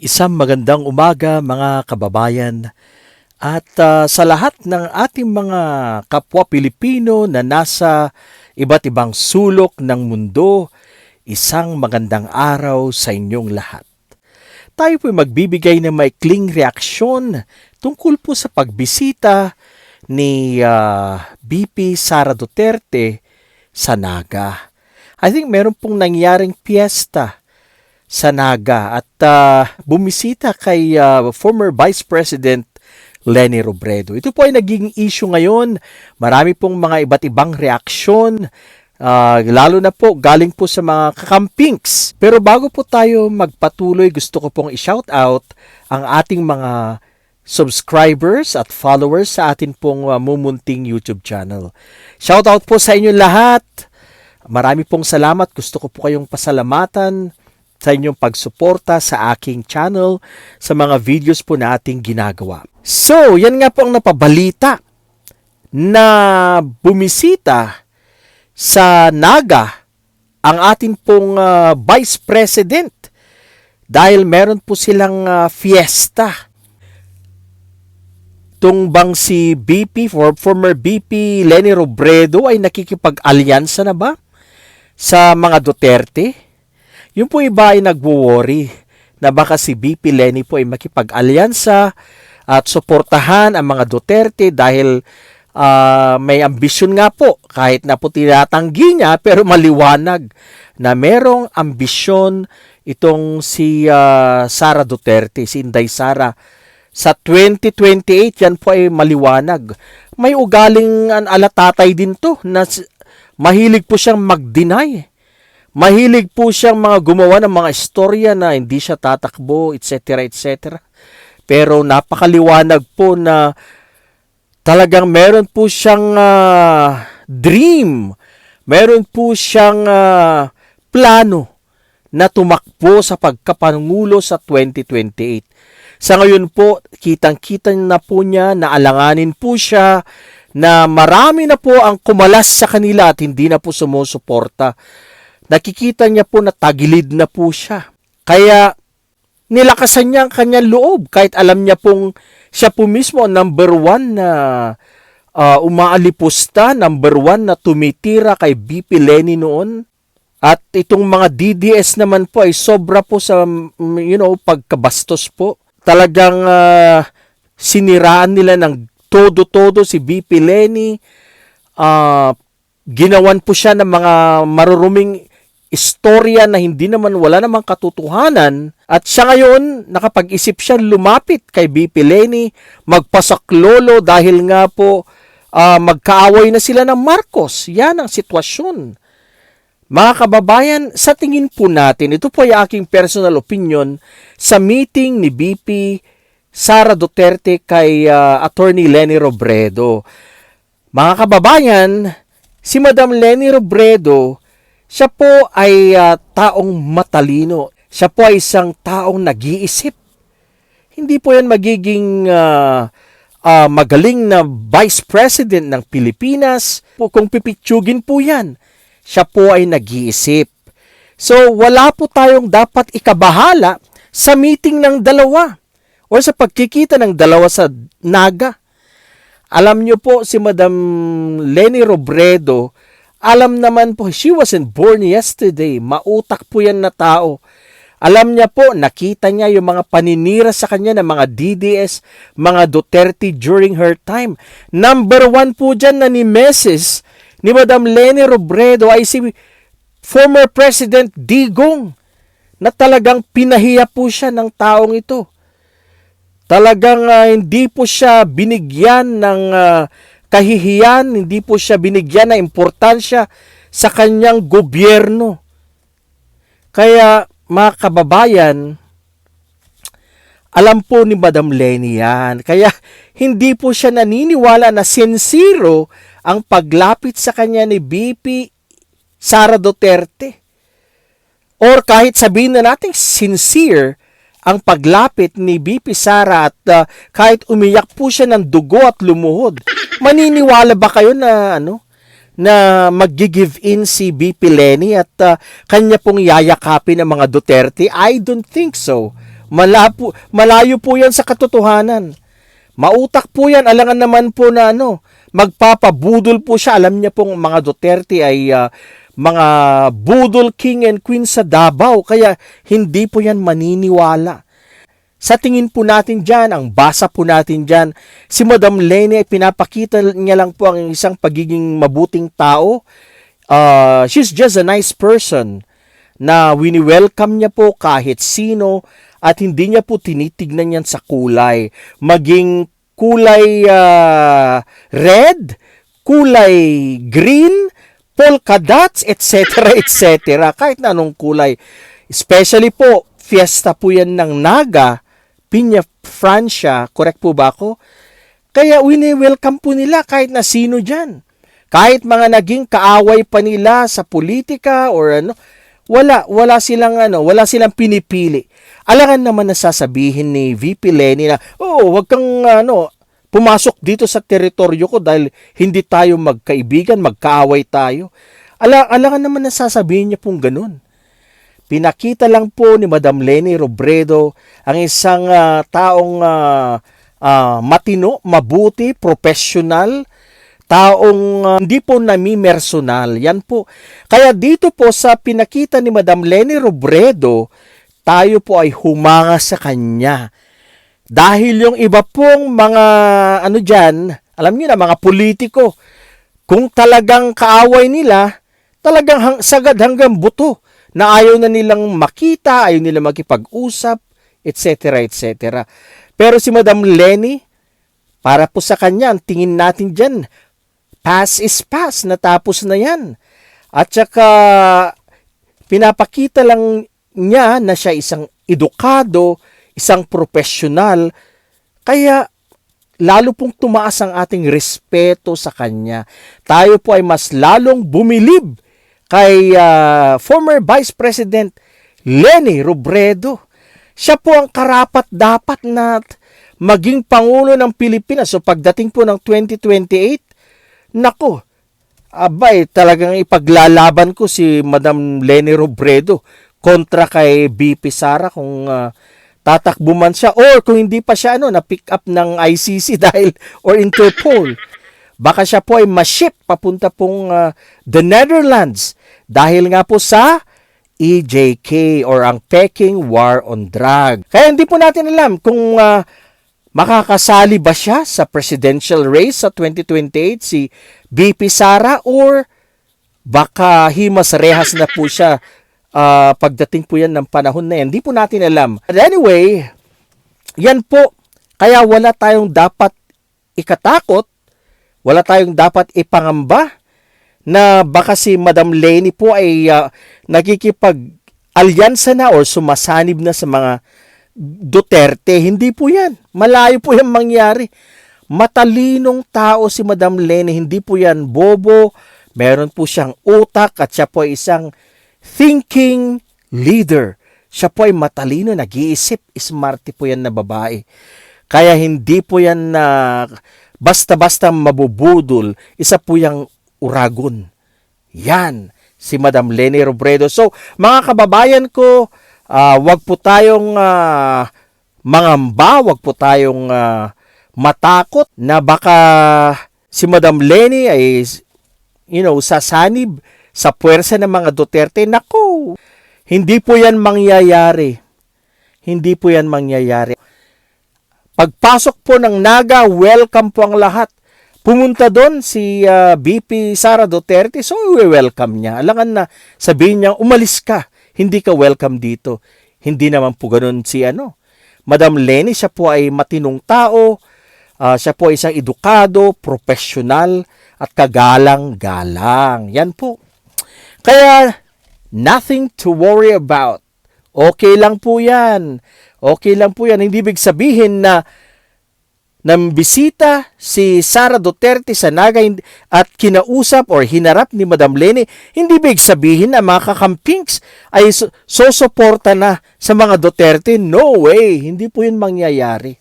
Isang magandang umaga mga kababayan at ah, sa lahat ng ating mga kapwa Pilipino na nasa iba't ibang sulok ng mundo, isang magandang araw sa inyong lahat. Tayo po'y magbibigay ng maikling reaksyon tungkol po sa pagbisita ni ah, BP Sara Duterte sa Naga. I think meron pong nangyaring piyesta sa Naga at ah, bumisita kay ah, former Vice President Lenny Robredo. Ito po ay naging issue ngayon. Marami pong mga iba't ibang reaksyon. ah, lalo na po galing po sa mga kakampings. Pero bago po tayo magpatuloy, gusto ko pong i-shout out ang ating mga subscribers at followers sa atin pong ah, mumunting YouTube channel. Shout out po sa inyo lahat. Marami pong salamat. Gusto ko po kayong pasalamatan sa inyong pagsuporta sa aking channel sa mga videos po na ating ginagawa. So, yan nga po ang napabalita na bumisita sa Naga ang ating pong ah, Vice President dahil meron po silang ah, fiesta. Tungbang si BP, for, former BP Lenny Robredo ay nakikipag-alyansa na ba sa mga Duterte? Yung po iba ay nagwo-worry na baka si BP Lenny po ay makipag-alyansa at suportahan ang mga Duterte dahil ah, may ambisyon nga po kahit na po tinatanggi niya pero maliwanag na merong ambisyon itong si ah, Sara Duterte, si Inday Sara sa 2028 yan po ay maliwanag. May ugaling an alatatay din to na mahilig po siyang mag-deny. Mahilig po siyang mga gumawa ng mga istorya na hindi siya tatakbo, etc. etc. Pero napakaliwanag po na talagang meron po siyang ah, dream. Meron po siyang ah, plano na tumakbo sa pagkapangulo sa 2028. Sa ngayon po, kitang-kita na po niya na alanganin po siya na marami na po ang kumalas sa kanila at hindi na po sumusuporta. Nakikita niya po na tagilid na po siya. Kaya nilakasan niya ang kanyang loob kahit alam niya pong siya po mismo number one na ah, umaalipusta, number one na tumitira kay BP Lenny noon. At itong mga DDS naman po ay sobra po sa, mm, you know, pagkabastos po. Talagang ah, siniraan nila ng todo-todo si BP Lenny. Ah, ginawan po siya ng mga maruruming istorya na hindi naman wala namang katotohanan at siya ngayon nakapag-isip siya lumapit kay BP Lenny magpasaklolo dahil nga po ah, magkaaway na sila ng Marcos. Yan ang sitwasyon. Mga kababayan, sa tingin po natin, ito po ay aking personal opinion sa meeting ni BP Sara Duterte kay ah, Attorney Lenny Robredo. Mga kababayan, si Madam Lenny Robredo, siya po ay ah, taong matalino. Siya po ay isang taong nag-iisip. Hindi po yan magiging ah, ah, magaling na Vice President ng Pilipinas. Kung pipitsugin po yan, siya po ay nag-iisip. So, wala po tayong dapat ikabahala sa meeting ng dalawa or sa pagkikita ng dalawa sa Naga. Alam niyo po si Madam Lenny Robredo, alam naman po, she wasn't born yesterday. Mautak po yan na tao. Alam niya po, nakita niya yung mga paninira sa kanya ng mga DDS, mga Duterte during her time. Number one po dyan na ni Mrs. ni Madam Lenny Robredo ay si former President Digong na talagang pinahiya po siya ng taong ito. Talagang ah, hindi po siya binigyan ng ah, kahihiyan, hindi po siya binigyan ng importansya sa kanyang gobyerno. Kaya mga kababayan, alam po ni Madam Lenny yan. Kaya hindi po siya naniniwala na sincero ang paglapit sa kanya ni BP Sara Duterte. Or kahit sabihin na natin sincere ang paglapit ni BP Sara at uh, kahit umiyak po siya ng dugo at lumuhod. Maniniwala ba kayo na ano na mag-give in si BP Lenny at uh, kanya pong yayakapin ng mga Duterte? I don't think so. Malapo, malayo po yan sa katotohanan. Mautak po yan. Alangan naman po na ano, magpapabudol po siya. Alam niya pong mga Duterte ay ah, mga budol king and queen sa Davao. Kaya hindi po yan maniniwala. Sa tingin po natin dyan, ang basa po natin dyan, si Madam Lene ay pinapakita niya lang po ang isang pagiging mabuting tao. Uh, she's just a nice person na wini-welcome niya po kahit sino at hindi niya po tinitignan yan sa kulay. Maging kulay ah, red, kulay green, polka dots, etc. etc. Kahit na anong kulay. Especially po, fiesta po yan ng Naga, Piña Francia, correct po ba ako? Kaya wini-welcome po nila kahit na sino dyan. Kahit mga naging kaaway pa nila sa politika or ano, wala, wala silang ano, wala silang pinipili. Alangan naman na sasabihin ni VP Lenny na, oh, wag kang ano, pumasok dito sa teritoryo ko dahil hindi tayo magkaibigan, magkaaway tayo. Ala, alangan naman na sasabihin niya pong ganun. Pinakita lang po ni Madam Lenny Robredo ang isang ah, taong ah, ah, matino, mabuti, professional, taong ah, hindi po namimersonal. Yan po. Kaya dito po sa pinakita ni Madam Lenny Robredo, tayo po ay humanga sa kanya. Dahil yung iba pong mga ano diyan, alam niyo na mga politiko, kung talagang kaaway nila, talagang hang, sagad hanggang buto na ayaw na nilang makita, ayaw nila makipag-usap, etc. etc. Pero si Madam Lenny, para po sa kanya, ang tingin natin dyan, pass is pass, natapos na yan. At saka, pinapakita lang niya na siya isang edukado, isang profesional, kaya lalo pong tumaas ang ating respeto sa kanya. Tayo po ay mas lalong bumilib kay ah, former Vice President Leni Robredo. Siya po ang karapat dapat na maging Pangulo ng Pilipinas. So pagdating po ng 2028, nako, abay, talagang ipaglalaban ko si Madam Leni Robredo kontra kay BP Sara kung ah, tatakbo man siya or kung hindi pa siya ano na pick up ng ICC dahil or Interpol baka siya po ay ma-ship papunta pong ah, the Netherlands dahil nga po sa EJK or ang Peking War on Drug. Kaya hindi po natin alam kung ah, makakasali ba siya sa presidential race sa 2028 si BP Sara or baka himas rehas na po siya ah, pagdating po yan ng panahon na yan. Hindi po natin alam. But anyway, yan po. Kaya wala tayong dapat ikatakot, wala tayong dapat ipangamba na baka si Madam Lenny po ay ah, nakikipag-alyansa na or sumasanib na sa mga Duterte. Hindi po yan. Malayo po yan mangyari. Matalinong tao si Madam Lenny. Hindi po yan bobo. Meron po siyang utak at siya po ay isang thinking leader. Siya po ay matalino, nag-iisip, smarte po yan na babae. Kaya hindi po yan na basta-basta mabubudol. Isa po yung uragon. Yan, si Madam Lenny Robredo. So, mga kababayan ko, ah, wag po tayong ah, mangamba, wag po tayong ah, matakot na baka si Madam Lenny ay you know, sasanib sa puwersa ng mga Duterte. Nako, hindi po yan mangyayari. Hindi po yan mangyayari. Pagpasok po ng Naga, welcome po ang lahat. Pumunta doon si ah, BP Sara Duterte, so welcome niya. Alangan na sabihin niya, umalis ka, hindi ka welcome dito. Hindi naman po ganun si ano. Madam Lenny, siya po ay matinong tao, ah, siya po ay isang edukado, profesional, at kagalang-galang. Yan po. Kaya, nothing to worry about. Okay lang po yan. Okay lang po yan. Hindi big sabihin na nang bisita si Sara Duterte sa Naga at kinausap or hinarap ni Madam Leni, hindi big sabihin na mga kakampings ay su- sosuporta na sa mga Duterte. No way! Hindi po yun mangyayari.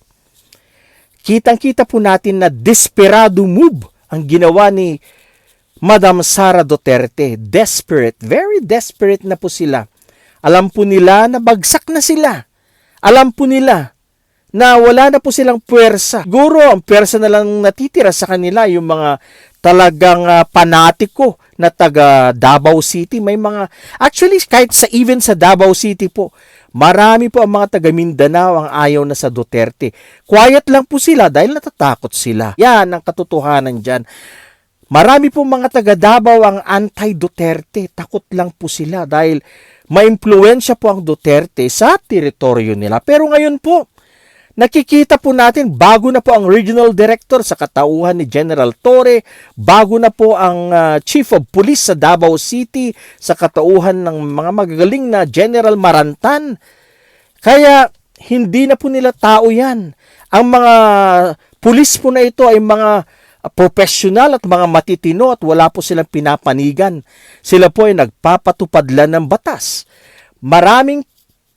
Kitang-kita po natin na desperado move ang ginawa ni Madam Sara Duterte. Desperate, very desperate na po sila. Alam po nila na bagsak na sila. alam po nila na wala na po silang puwersa. Siguro ang puwersa na lang natitira sa kanila yung mga talagang ah, panatiko na taga Davao City. May mga, actually kahit sa even sa Davao City po, marami po ang mga taga Mindanao ang ayaw na sa Duterte. Quiet lang po sila dahil natatakot sila. Yan ang katotohanan dyan. Marami po mga taga Davao ang anti-Duterte. Takot lang po sila dahil maimpluwensya po ang Duterte sa teritoryo nila. Pero ngayon po, nakikita po natin bago na po ang regional director sa katauhan ni General Torre, bago na po ang ah, chief of police sa Davao City sa katauhan ng mga magagaling na General Marantan. Kaya hindi na po nila tao yan. Ang mga pulis po na ito ay mga uh, professional at mga matitino at wala po silang pinapanigan. Sila po ay nagpapatupad lang ng batas. Maraming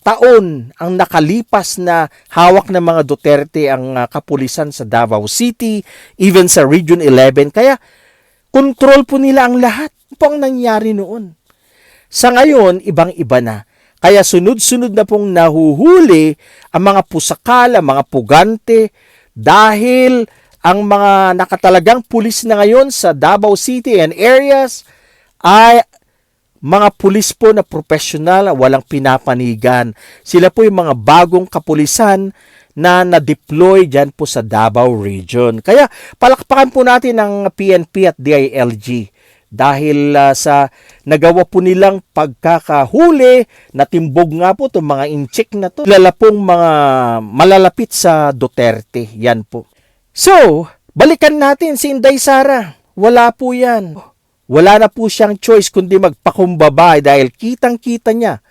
taon ang nakalipas na hawak ng mga Duterte ang uh, kapulisan sa Davao City, even sa Region 11. Kaya control po nila ang lahat. Ano po ang nangyari noon? Sa ngayon, ibang-iba na. Kaya sunod-sunod na pong nahuhuli ang mga pusakal, ang mga pugante, dahil ang mga nakatalagang pulis na ngayon sa Davao City and areas ay mga pulis po na profesional, walang pinapanigan. Sila po yung mga bagong kapulisan na na-deploy dyan po sa Davao Region. Kaya palakpakan po natin ang PNP at DILG dahil ah, sa nagawa po nilang pagkakahuli, natimbog nga po itong mga inchik na to. Lala pong mga malalapit sa Duterte. Yan po. So, balikan natin si Inday Sara. Wala po yan. Wala na po siyang choice kundi magpakumbaba dahil kitang-kita niya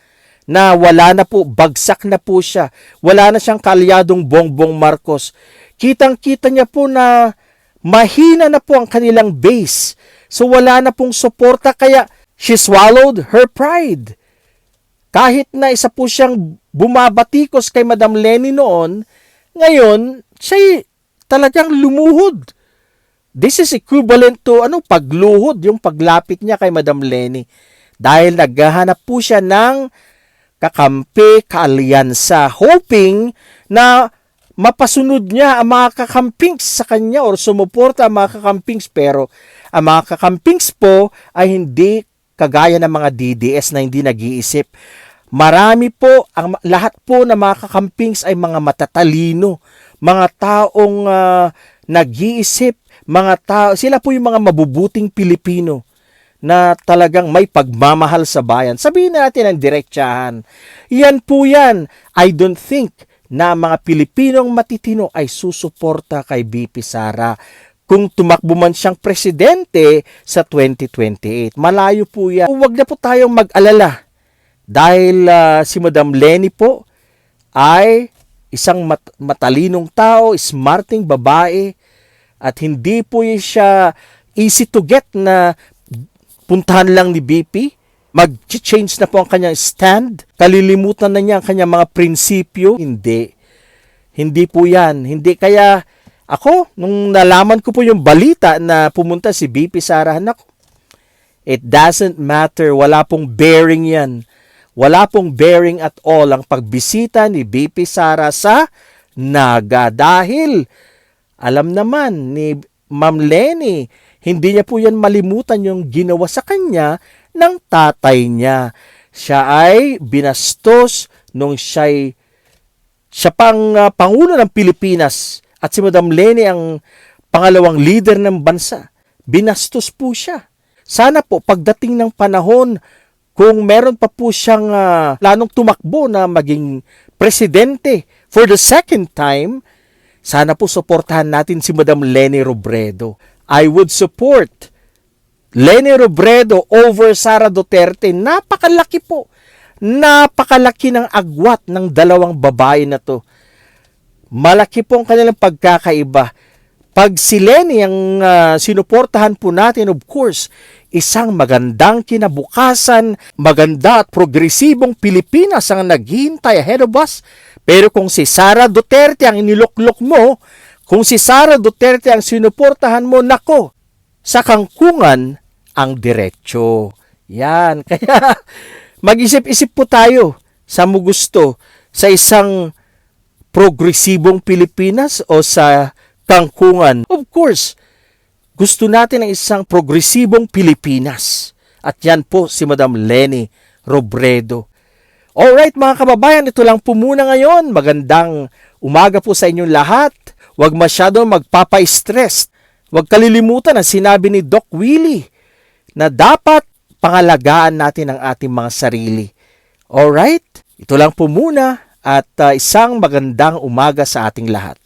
na wala na po, bagsak na po siya. Wala na siyang kalyadong Bongbong Marcos. Kitang-kita niya po na mahina na po ang kanilang base. So wala na pong suporta kaya she swallowed her pride. Kahit na isa po siyang bumabatikos kay Madam Lenny noon, ngayon, siya talagang lumuhod. This is equivalent to ano, pagluhod, yung paglapit niya kay Madam Lenny. Dahil naghahanap po siya ng kakampi, kaalyansa, hoping na mapasunod niya ang mga kakampings sa kanya or sumuporta ang mga kakampings pero ang mga kakampings po ay hindi kagaya ng mga DDS na hindi nag-iisip. Marami po, ang lahat po ng mga kakampings ay mga matatalino, mga taong ah, nag-iisip, mga tao, sila po yung mga mabubuting Pilipino na talagang may pagmamahal sa bayan. Sabihin natin ang direktsahan. Yan po yan. I don't think na mga Pilipinong matitino ay susuporta kay BP Sara kung tumakbo man siyang presidente sa 2028. Malayo po yan. Huwag na po tayong mag-alala dahil ah, si Madam Lenny po ay isang mat- matalinong tao, smarting babae at hindi po siya easy to get na puntahan lang ni BP. Mag-change na po ang kanyang stand. Kalilimutan na niya ang kanyang mga prinsipyo. Hindi. Hindi po yan. Hindi. Kaya ako, nung nalaman ko po yung balita na pumunta si BP Sara, ako, it doesn't matter. Wala pong bearing yan. Wala pong bearing at all ang pagbisita ni BP Sara sa Naga. Dahil alam naman ni Ma'am Lenny, hindi niya po yan malimutan yung ginawa sa kanya ng tatay niya. Siya ay binastos nung siya'y siya pang ah, Pangulo ng Pilipinas at si Madam Lenny ang pangalawang leader ng bansa. Binastos po siya. Sana po pagdating ng panahon kung meron pa po siyang ah, planong tumakbo na maging presidente for the second time, sana po suportahan natin si Madam Lenny Robredo. I would support Lenny Robredo over Sara Duterte. Napakalaki po. Napakalaki ng agwat ng dalawang babae na to. Malaki po ang kanilang pagkakaiba. Pag si Lenny ang ah, sinuportahan po natin, of course, isang magandang kinabukasan, maganda at progresibong Pilipinas ang naghihintay ahead of us. Pero kung si Sara Duterte ang iniluklok mo, kung si Sara Duterte ang sinuportahan mo, nako, sa kangkungan ang diretsyo. Yan. Kaya mag-isip-isip po tayo sa mo gusto sa isang progresibong Pilipinas o sa kangkungan? Of course, gusto natin ang isang progresibong Pilipinas. At yan po si Madam Lenny Robredo. Alright mga kababayan, ito lang po muna ngayon. Magandang umaga po sa inyong lahat. Huwag masyadong magpapa-stress. Huwag kalilimutan ang sinabi ni Doc Willie na dapat pangalagaan natin ang ating mga sarili. Alright? Ito lang po muna at uh, isang magandang umaga sa ating lahat.